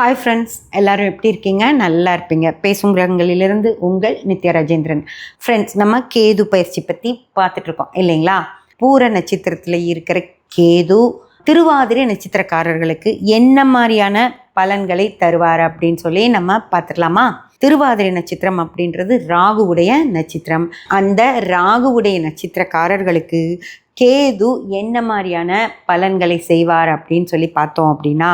Hi friends எல்லாரும் எப்படி இருக்கீங்க? நல்லா இருப்பீங்க. பேசும் கிரகங்களிலிருந்து உங்கள் நித்ய ராஜேந்திரன். ஃப்ரெண்ட்ஸ் நம்ம கேது பயிற்சி பற்றி பார்த்துட்ருக்கோம் இல்லைங்களா? பூர நட்சத்திரத்தில் இருக்கிற கேது திருவாதிரை நட்சத்திரக்காரர்களுக்கு என்ன மாதிரியான பலன்களை தருவார் அப்படின்னு சொல்லி நம்ம பார்த்துடலாமா? திருவாதிரை நட்சத்திரம் அப்படின்றது ராகுவுடைய நட்சத்திரம். அந்த ராகுவுடைய நட்சத்திரக்காரர்களுக்கு கேது என்ன மாதிரியான பலன்களை செய்வார் அப்படின்னு சொல்லி பார்த்தோம் அப்படின்னா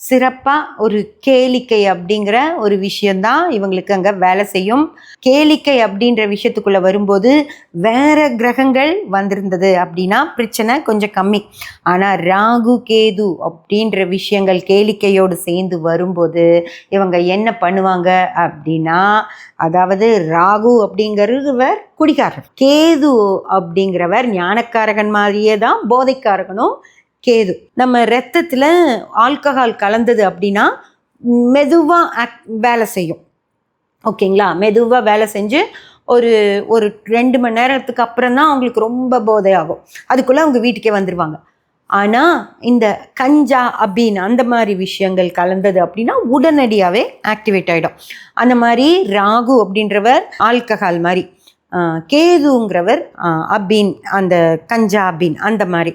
சிறப்பாக ஒரு கேளிக்கை அப்படிங்கிற ஒரு விஷயந்தான் இவங்களுக்கு அங்கே வேலை செய்யும். கேளிக்கை அப்படின்ற விஷயத்துக்குள்ளே வரும்போது வேற கிரகங்கள் வந்திருந்தது அப்படின்னா பிரச்சனை கொஞ்சம் கம்மி. ஆனால் ராகு கேது அப்படின்ற விஷயங்கள் கேளிக்கையோடு சேர்ந்து வரும்போது இவங்க என்ன பண்ணுவாங்க அப்படின்னா அதாவது ராகு அப்படிங்கிறவர் குடிகாரர் கேது அப்படிங்கிறவர் ஞானக்காரகன் மாதிரியே தான் போதைக்காரகனும் கேது. நம்ம ரத்தத்தில் ஆல்கஹால் கலந்தது அப்படின்னா மெதுவாக வேலை செய்யும். ஓகேங்களா? மெதுவாக வேலை செஞ்சு ஒரு ஒரு ரெண்டு மணி நேரத்துக்கு அப்புறம் தான் அவங்களுக்கு ரொம்ப போதை ஆகும் அதுக்குள்ளே அவங்க வீட்டுக்கே வந்துடுவாங்க ஆனால் இந்த கஞ்சா அப்படின்னு அந்த மாதிரி விஷயங்கள் கலந்தது அப்படின்னா உடனடியாகவே ஆக்டிவேட் ஆகிடும் அந்த மாதிரி ராகு அப்படின்றவர் ஆல்கஹால் மாதிரி கேதுங்கிறவர் ஆஹ் அபீன் அந்த கஞ்சா அபீன் அந்த மாதிரி.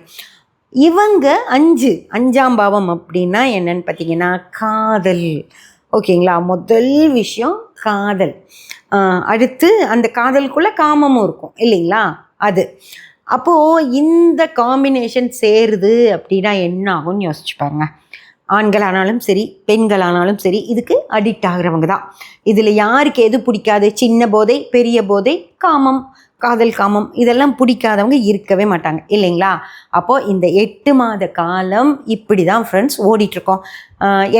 இவங்க அஞ்சு அஞ்சாம் பாவம் அப்படின்னா என்னன்னு பார்த்தீங்கன்னா காதல். ஓகேங்களா? முதல் விஷயம் காதல். அடுத்து அந்த காதலுக்குள்ளே காமமும் இருக்கும் இல்லைங்களா? அது. அப்போது இந்த காம்பினேஷன் சேருது அப்படின்னா என்ன ஆகும்னு யோசிச்சு பாருங்க. ஆண்களானாலும் சரி பெண்களானாலும் சரி இதுக்கு அடிக்ட் ஆகுறவங்க தான். இதில் யாருக்கு எது பிடிக்காது? சின்ன போதை பெரிய போதை காமம். காதல் காமம் இதெல்லாம் பிடிக்காதவங்க இருக்கவே மாட்டாங்க இல்லைங்களா? அப்போது இந்த எட்டு மாத காலம் இப்படி தான் ஃப்ரெண்ட்ஸ் ஓடிட்டுருக்கோம்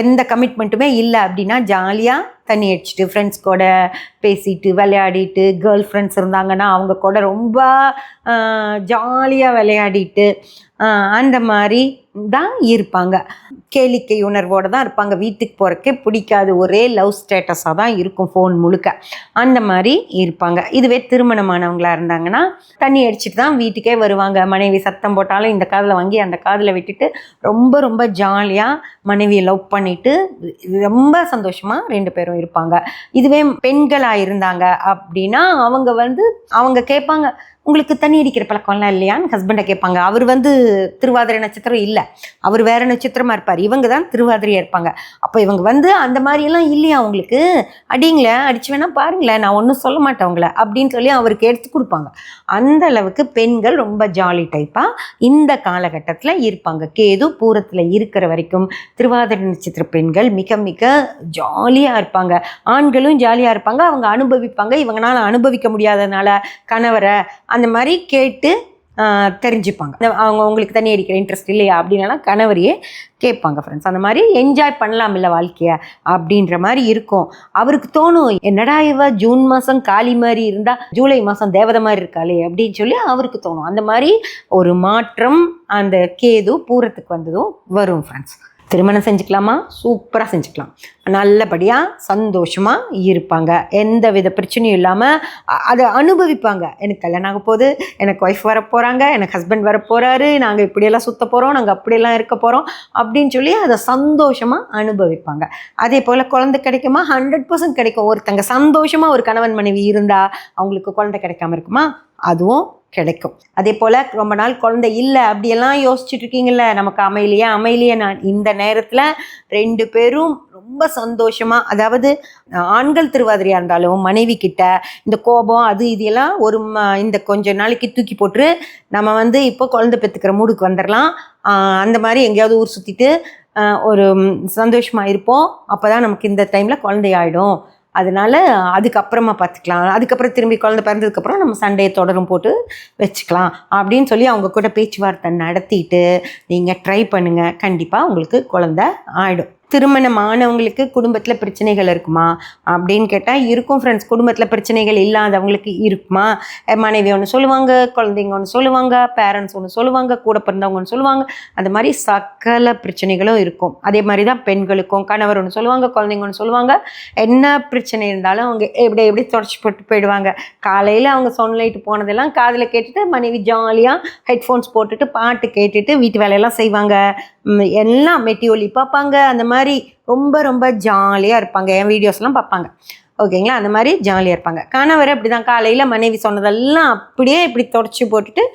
எந்த கமிட்மெண்ட்டுமே இல்லை அப்படின்னா ஜாலியாக தண்ணி அடிச்சுட்டு ஃப்ரெண்ட்ஸ் கூட பேசிட்டு விளையாடிட்டு கேர்ள் ஃப்ரெண்ட்ஸ் இருந்தாங்கன்னா அவங்க கூட ரொம்ப ஜாலியாக விளையாடிட்டு அந்த மாதிரி தான் இருப்பாங்க. கேளிக்கை உணர்வோடு தான் இருப்பாங்க. வீட்டுக்கு போகிறக்கே பிடிக்காது ஒரே லவ் ஸ்டேட்டஸாக தான் இருக்கும் ஃபோன் முழுக்க. அந்த மாதிரி இருப்பாங்க. இதுவே திருமணமானவங்களாக இருந்தாங்கன்னா தண்ணி அடிச்சுட்டு தான் வீட்டுக்கே வருவாங்க. மனைவி சத்தம் போட்டாலும் இந்த காதில் வாங்கி அந்த காதில் விட்டுட்டு ரொம்ப ரொம்ப ஜாலியாக மனைவியை லவ் பண்ணிட்டு ரொம்ப சந்தோஷமாக ரெண்டு பேரும் இருப்பாங்க. இதுவே பெண்களாக இருந்தாங்க அப்படின்னா அவங்க வந்து அவங்க கேட்பாங்க உங்களுக்கு தண்ணி அடிக்கிற பழக்கம்லாம் இல்லையான்னு? ஹஸ்பண்டை கேட்பாங்க. அவர் வந்து திருவாதிரை நட்சத்திரம் இல்லை. அவர் வேற நட்சத்திரமா இருப்பார். இவங்க தான் திருவாதிரையாக இருப்பாங்க. அப்போ இவங்க வந்து அந்த மாதிரியெல்லாம் இல்லையா அவங்களுக்கு? அடிங்களேன் அடிச்சு வேணா பாருங்களேன் நான் ஒன்றும் சொல்ல மாட்டேன் அவங்கள அப்படின்னு சொல்லி அவருக்கு எடுத்து கொடுப்பாங்க. அந்த அளவுக்கு பெண்கள் ரொம்ப ஜாலி டைப்பாக இந்த காலகட்டத்தில் இருப்பாங்க. கேது பூரத்தில் இருக்கிற வரைக்கும் திருவாதிரை நட்சத்திர பெண்கள் மிக மிக ஜாலியாக இருப்பாங்க. ஆண்களும் ஜாலியாக இருப்பாங்க. அவங்க அனுபவிப்பாங்க. இவங்களால அனுபவிக்க முடியாதனால கணவரை அந்த மாதிரி கேட்டு தெரிஞ்சுப்பாங்க. அவங்க உங்களுக்கு தண்ணி அடிக்கிற இன்ட்ரெஸ்ட் இல்லையா அப்படின்னா கணவரையே கேட்பாங்க ஃப்ரெண்ட்ஸ் அந்த மாதிரி என்ஜாய் பண்ணலாம் இல்லை வாழ்க்கையை அப்படின்ற மாதிரி இருக்கும். அவருக்கு தோணும் என்னடா இவ ஜூன் மாதம் காளி மாதிரி இருந்தால் ஜூலை மாதம் தேவதை மாதிரி இருக்காளே அப்படின்னு சொல்லி அவருக்கு தோணும். அந்த மாதிரி ஒரு மாற்றம் அந்த கேது பூரத்துக்கு வந்ததும் வரும் ஃப்ரெண்ட்ஸ் திருமணம் செஞ்சுக்கலாமா? சூப்பராக செஞ்சுக்கலாம். நல்லபடியாக சந்தோஷமாக இருப்பாங்க. எந்த வித பிரச்சனையும் இல்லாமல் அதை அனுபவிப்பாங்க. எனக்கு கல்யாணம் ஆக போகுது எனக்கு ஒய்ஃப் வர போகிறாங்க எனக்கு ஹஸ்பண்ட் வர போகிறாரு நாங்கள் இப்படியெல்லாம் சுத்த போகிறோம் நாங்கள் அப்படியெல்லாம் இருக்க போகிறோம் அப்படின்னு சொல்லி அதை சந்தோஷமாக அனுபவிப்பாங்க. அதே போல் குழந்தை கிடைக்குமா? ஹண்ட்ரட் பர்சன்ட் கிடைக்கும். ஒருத்தங்க சந்தோஷமாக ஒரு கணவன் மனைவி இருந்தால் அவங்களுக்கு குழந்தை கிடைக்காம இருக்குமா? அதுவும் கிடைக்கும். அதே போல் ரொம்ப நாள் குழந்தை இல்லை அப்படியெல்லாம் யோசிச்சுட்டு இருக்கீங்கல்ல நமக்கு அமையலையே அமையலையே. நான் இந்த நேரத்தில் ரெண்டு பேரும் ரொம்ப சந்தோஷமாக அதாவது ஆண்கள் திருவாதிரியாக இருந்தாலும் மனைவி கிட்ட இந்த கோபம் அது இது எல்லாம் ஒரு ம- இந்த கொஞ்ச நாளைக்கு தூக்கி போட்டு நம்ம வந்து இப்போ குழந்தை பெற்றுக்கிற மூடுக்கு வந்துடலாம் அந்த மாதிரி எங்கேயாவது ஊர் சுற்றிட்டு ஒரு சந்தோஷமாக இருப்போம். அப்போ தான் நமக்கு இந்த டைமில் குழந்தை ஆகிடும் அதனால அதுக்கப்புறமா பார்த்துக்கலாம். அதுக்கப்புறம் திரும்பி குழந்தை பிறந்ததுக்கப்புறம் நம்ம சண்டையை தொடரும் போட்டு வச்சுக்கலாம். அப்படின்னு சொல்லி அவங்க கூட பேச்சுவார்த்தை நடத்திட்டு நீங்கள் ட்ரை பண்ணுங்கள் கண்டிப்பாக உங்களுக்கு குழந்த ஆகிடும் திருமணம் ஆனவங்களுக்கு குடும்பத்தில் பிரச்சனைகள் இருக்குமா? அப்படின்னு கேட்டால் இருக்கும் ஃப்ரெண்ட்ஸ் குடும்பத்தில் பிரச்சனைகள் இல்லாதவங்களுக்கு இருக்குமா? மனைவி ஒன்று சொல்லுவாங்க குழந்தைங்க ஒன்று சொல்லுவாங்க பேரண்ட்ஸ் ஒன்று சொல்லுவாங்க கூட பிறந்தவங்க ஒன்று சொல்லுவாங்க. அந்த மாதிரி சகல பிரச்சனைகளும் இருக்கும். அதே மாதிரி தான் பெண்களுக்கும் கணவர் ஒன்று சொல்லுவாங்க குழந்தைங்க ஒன்று சொல்லுவாங்க. என்ன பிரச்சனை இருந்தாலும் அவங்க எப்படி எப்படி தொடச்சி போட்டு போயிடுவாங்க. காலையில் அவங்க சன்லைட் போனதெல்லாம் காதில் கேட்டுட்டு மனைவி ஜாலியாக ஹெட்ஃபோன்ஸ் போட்டுட்டு பாட்டு கேட்டுட்டு வீட்டு வேலையெல்லாம் செய்வாங்க. எல்லாம் மெட்டி ஒலி பார்ப்பாங்க. அந்த மாதிரி ரொம்ப ரொம்ப ஜாலியாக இருப்பாங்க. என் வீடியோஸ்லாம் பார்ப்பாங்க. ஓகேங்களா அந்த மாதிரி ஜாலியாக இருப்பாங்க. கணவர் அப்படி தான் காலையில் மனைவி சொன்னதெல்லாம் அப்படியே இப்படி தொடச்சி போட்டுட்டு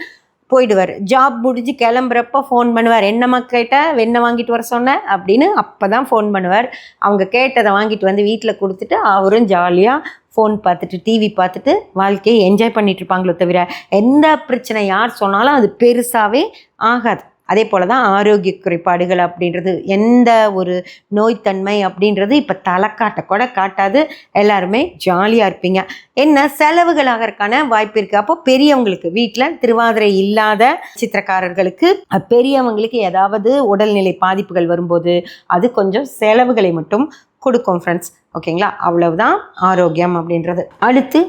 போயிடுவார். ஜாப் முடிஞ்சு கிளம்புறப்ப ஃபோன் பண்ணுவார். என்னம்மா கேட்ட? வெண்ணெய் வாங்கிட்டு வர சொன்ன? அப்படின்னு அப்போ தான் ஃபோன் பண்ணுவார். அவங்க கேட்டதை வாங்கிட்டு வந்து வீட்டில் கொடுத்துட்டு அவரும் ஜாலியாக ஃபோன் பார்த்துட்டு டிவி பார்த்துட்டு வாழ்க்கையை என்ஜாய் பண்ணிட்டு இருப்பாங்களோ தவிர எந்த பிரச்சனை யார் சொன்னாலும் அது பெருசாகவே ஆகாது. அதே போல் தான் ஆரோக்கிய குறைபாடுகள் அப்படின்றது எந்த ஒரு நோய்த்தன்மை அப்படின்றது இப்போ தலை காட்ட கூட காட்டாது. எல்லாருமே ஜாலியாக இருப்பீங்க. என்ன செலவுகள் ஆகிறதுக்கான வாய்ப்பு இருக்குது அப்போ பெரியவங்களுக்கு வீட்டில் திருவாதிரை இல்லாத சித்திரக்காரர்களுக்கு பெரியவங்களுக்கு ஏதாவது உடல்நிலை பாதிப்புகள் வரும்போது அது கொஞ்சம் செலவுகளை மட்டும் கொடுக்கும் ஃப்ரெண்ட்ஸ் ஓகேங்களா அவ்வளவுதான் ஆரோக்கியம் அப்படின்றது. அடுத்து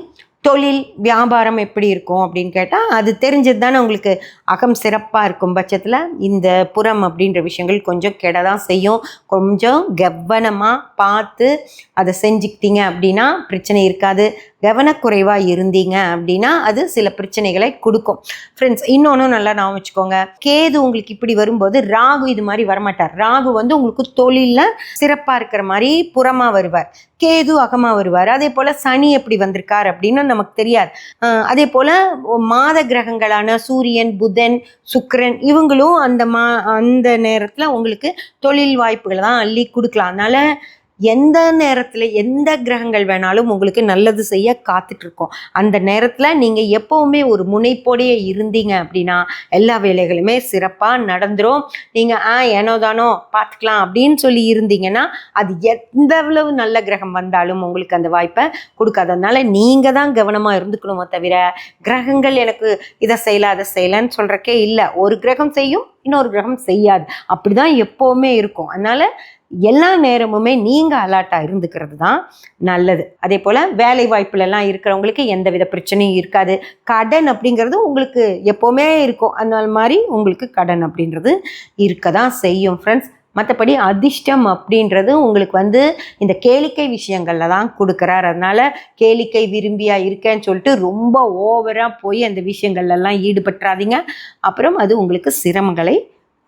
தொழில் வியாபாரம் எப்படி இருக்கும் அப்படின்னு கேட்டால் அது தெரிஞ்சது தானே உங்களுக்கு அகம் சிறப்பாக இருக்கும் பட்சத்தில். இந்த புறம் அப்படின்ற விஷயங்கள் கொஞ்சம் கெட தான் செய்யும். கொஞ்சம் கவனமாக பார்த்து அதை செஞ்சுக்கிட்டீங்க அப்படின்னா பிரச்சனை இருக்காது. கவனக்குறைவாக இருந்தீங்க அப்படின்னா அது சில பிரச்சனைகளை கொடுக்கும். ஃப்ரெண்ட்ஸ் இன்னொன்றும் நல்லா நான் வச்சுக்கோங்க. கேது உங்களுக்கு இப்படி வரும்போது ராகு இது மாதிரி வரமாட்டார். ராகு வந்து உங்களுக்கு தொழிலில் சிறப்பாக இருக்கிற மாதிரி புறமாக வருவார். கேது அகமாக வருவார். அதே போல் சனி எப்படி வந்திருக்கார் அப்படின்னு நமக்கு தெரியாது. அதே போல் மாத கிரகங்களான சூரியன் புதன் சுக்கரன் இவங்களும் அந்த மா அந்த நேரத்தில் உங்களுக்கு தொழில் வாய்ப்புகளை தான் அள்ளி கொடுக்கலாம். அதனால் எந்த நேரத்தில் எந்த கிரகங்கள் வேணாலும் உங்களுக்கு நல்லது செய்ய காத்துட்டு இருக்கோம் அந்த நேரத்தில் நீங்கள் எப்போவுமே ஒரு முனைப்போடையே இருந்தீங்க அப்படின்னா எல்லா வேலைகளுமே சிறப்பாக நடந்துடும் நீங்கள் ஆ ஏனோ தானோ பார்த்துக்கலாம் அப்படின்னு சொல்லி இருந்தீங்கன்னா அது எந்த அளவு நல்ல கிரகம் வந்தாலும் உங்களுக்கு அந்த வாய்ப்பை கொடுக்காது. அதனால நீங்கள் தான் கவனமாக இருந்துக்கணுமோ தவிர கிரகங்கள் எனக்கு இதை செய்யல அதை செய்யலன்னு சொல்கிறக்கே இல்லை. ஒரு கிரகம் செய்யும் இன்னொரு கிரகம் செய்யாது. அப்படிதான் எப்போவுமே இருக்கும். அதனால எல்லா நேரமுமே நீங்கள் அலர்ட்டாக இருந்துக்கிறது தான் நல்லது. அதே போல் வேலை வாய்ப்புலலாம் இருக்கிறவங்களுக்கு எந்த வித பிரச்சனையும் இருக்காது. கடன் அப்படிங்கிறது உங்களுக்கு எப்போவுமே இருக்கும். அந்த மாதிரி உங்களுக்கு கடன் அப்படின்றது இருக்க தான் செய்யும் ஃப்ரெண்ட்ஸ் மற்றபடி அதிர்ஷ்டம் அப்படின்றது உங்களுக்கு வந்து இந்த கேளிக்கை விஷயங்களில் தான் கொடுக்குறாரு. அதனால கேளிக்கை விரும்பியா இருக்கேன்னு சொல்லிட்டு ரொம்ப ஓவராக போய் அந்த விஷயங்கள்லாம் ஈடுபட்டுறாதீங்க. அப்புறம் அது உங்களுக்கு சிரமங்களை